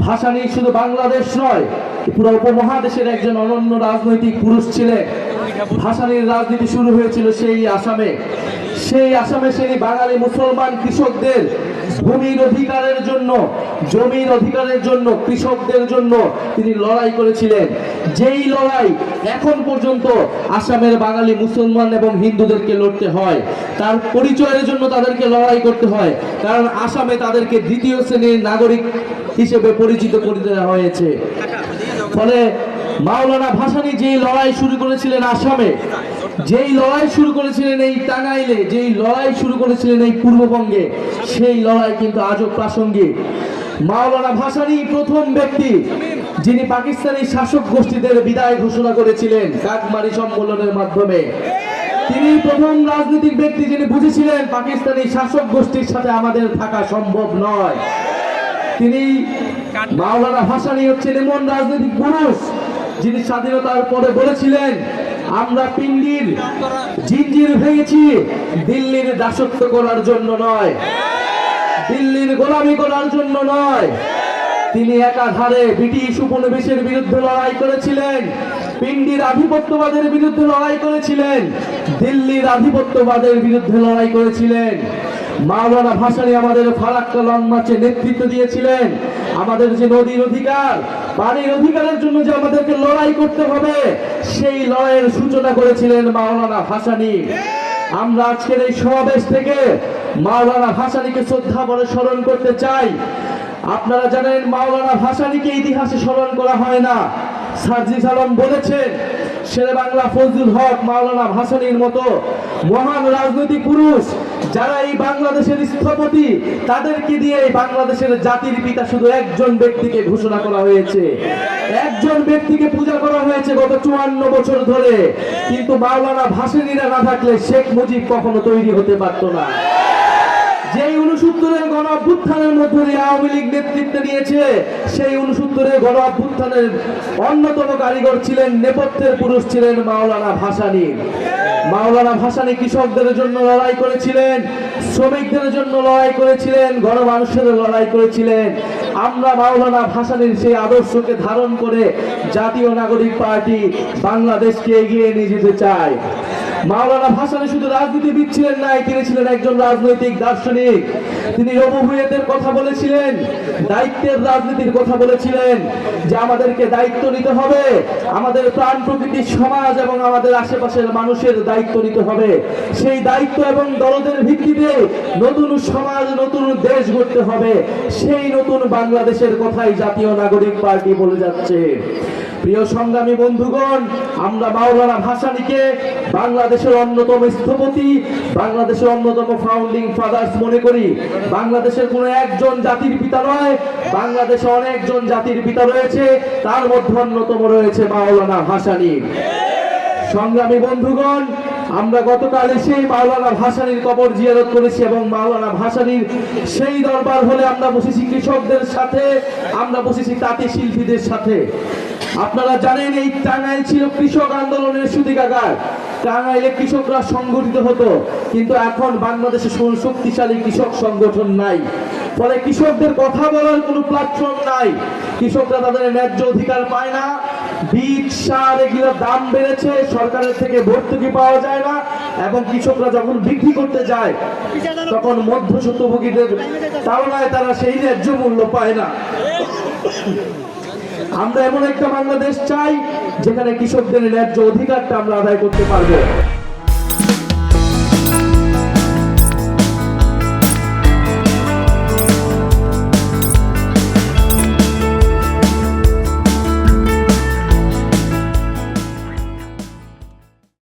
ভাসানী শুধু বাংলাদেশ নয়, পুরো উপমহাদেশের একজন অনন্য রাজনৈতিক পুরুষ ছিলেন। ভাষানির রাজনীতি শুরু হয়েছিল সেই আসামে। সেই আসামে সেই বাঙালি মুসলমান কৃষকদের ভূমির অধিকারের জন্য, জমির অধিকারের জন্য, কৃষকদের জন্য তিনি লড়াই করেছিলেন। যেই লড়াই এখন পর্যন্ত আসামের বাঙালি মুসলমান এবং হিন্দুদেরকে লড়তে হয়, তার পরিচয়ের জন্য তাদেরকে লড়াই করতে হয়, কারণ আসামে তাদেরকে দ্বিতীয় শ্রেণির নাগরিক হিসেবে পরিচিত করে দেওয়া হয়েছে। ফলে মাওলানা ভাসানী যেই লড়াই শুরু করেছিলেন আসামে যেই লড়াই শুরু করেছিলেন এই টাঙ্গাইলে, যেই লড়াই শুরু করেছিলেন এই পূর্ববঙ্গে, সেই লড়াই কিন্তু আজও প্রাসঙ্গিক। মাওলানা ভাসানী প্রথম ব্যক্তি, যিনি পাকিস্তানি শাসক গোষ্ঠীদের বিদায় ঘোষণা করেছিলেন কাকমারি সম্মেলনের মাধ্যমে। তিনি প্রথম রাজনৈতিক ব্যক্তি যিনি বুঝেছিলেন পাকিস্তানি শাসক গোষ্ঠীর সাথে আমাদের থাকা সম্ভব নয়। তিনি মাওলানা ভাসানী হচ্ছেন এমন রাজনৈতিক পুরুষ, যিনি স্বাধীনতার পরে বলেছিলেন আমরা পিন্ডির জিঞ্জির ভেঙেছি দিল্লির দাসত্ব করার জন্য নয়। দিল্লির গোলামি করার জন্য নয়। তিনি একাধারে ব্রিটিশ উপনিবেশের বিরুদ্ধে লড়াই করেছিলেন, পিন্ডির আধিপত্যবাদের বিরুদ্ধে লড়াই করেছিলেন, দিল্লির আধিপত্যবাদের বিরুদ্ধে লড়াই করেছিলেন। মাওলানা ভাসানী আমাদের ফারাক্কা লং মার্চে নেতৃত্ব দিয়েছিলেন। আমাদের যে নদীর অধিকার পানির অধিকারের জন্য যে আমাদেরকে লড়াই করতে হবে, সেই লড়াইয়ের সূচনা করেছিলেন মাওলানা ভাসানী আমরা আজকের এই সমাবেশ থেকে মাওলানা ভাসানীকে শ্রদ্ধা বলে স্মরণ করতে চাই। আপনারা জানেন মাওলানা ভাসানীকে ইতিহাসে স্মরণ করা হয় না। সার্জিস আলম বলেছেন শেরে বাংলা ফজলুল হক মাওলানা ভাসানীর মতো মহান রাজনৈতিক পুরুষ যারা এই বাংলাদেশের স্থপতি, তাদেরকে দিয়ে এই বাংলাদেশের জাতির পিতা শুধু একজন ব্যক্তিকে ঘোষণা করা হয়েছে। একজন ব্যক্তিকে পূজা করা হয়েছে গত চুয়ান্ন বছর ধরে। কিন্তু মাওলানা ভাসিনীরা না থাকলে শেখ মুজিব কখনো তৈরি হতে পারত না। গণ অভ্যুত্থানের মধ্য দিয়ে আওয়ামী লীগ নেতৃত্ব নিয়েছে, সেই উনসত্তরের গণ অভ্যুত্থানের অন্যতম কারিগর ছিলেন, নেপথ্যের পুরুষ ছিলেন মাওলানা ভাসানী। মাওলানা ভাসানী কৃষকদের জন্য লড়াই করেছিলেন, শ্রমিকদের জন্য লড়াই করেছিলেন, গণমানুষের লড়াই করেছিলেন। আমরা মাওলানা ভাসানীর সেই আদর্শকে ধারণ করে জাতীয় নাগরিক পার্টি বাংলাদেশকে এগিয়ে নিয়ে যেতে চাই। মাওলানা ভাসানী শুধু রাজনীতিবিদ ছিলেন নাই, তিনি ছিলেন একজন রাজনৈতিক দার্শনিক। তিনি রবুভুয়েতের কথা বলেছিলেন, দায়িত্বের রাজনীতির কথা বলেছিলেন যে আমাদেরকে দায়িত্ব নিতে হবে, আমাদের প্রাণ প্রকৃতির সমাজ এবং আমাদের আশেপাশের মানুষের দায়িত্ব নিতে হবে। সেই দায়িত্ব এবং দলদের ভিত্তিতে নতুন সমাজ, নতুন দেশ গড়তে হবে। সেই নতুন বাংলাদেশের কথাই জাতীয় নাগরিক পার্টি বলে যাচ্ছে। প্রিয় সংগ্রামী বন্ধুগণ, আমরা মাওলানা ভাসানীকে বাংলাদেশের অন্যতম স্থপতি, বাংলাদেশের অন্যতম ফাউন্ডিং ফাদার্স মনে করি। বাংলাদেশের কোনো একজন জাতির পিতা নয়, বাংলাদেশে অনেকজন জাতির পিতা রয়েছে, তার মধ্যে অন্যতম রয়েছে মাওলানা ভাসানী। সংগ্রামী বন্ধুগণ, আমরা গতকাল সেই মাওলানা ভাসানীর কবর জিয়ারত করেছি এবং মাওলানা ভাসানীর সেই দরবার হলে আমরা বসেছি কৃষকদের সাথে, আমরা বসেছি তাঁতি শিল্পীদের সাথে। আপনারা জানেন এই টাঙ্গাইল ছিল কৃষক আন্দোলনের সুদিকাগার। টাঙ্গাইলে কৃষকরা সংগঠিত হতো, কিন্তু এখন বাংলাদেশে শক্তিশালী কৃষক সংগঠন নাই। ফলে কৃষকদের কথা বলার কোনো প্ল্যাটফর্ম নাই। কৃষকরা তাদের ন্যায্য অধিকার পায় না। বীজ, সার এগুলোর দাম বেড়েছে, সরকারের থেকে ভর্তুকি পাওয়া যায় না, এবং কৃষকরা যখন বিক্রি করতে যায়, তখন মধ্যস্বত্বভোগীদের তাড়নায় তারা সেই ন্যায্য মূল্য পায় না। আমরা এমন একটা বাংলাদেশ চাই যেখানে কৃষকদের ন্যায্য অধিকারটা আমরা আদায় করতে পারব।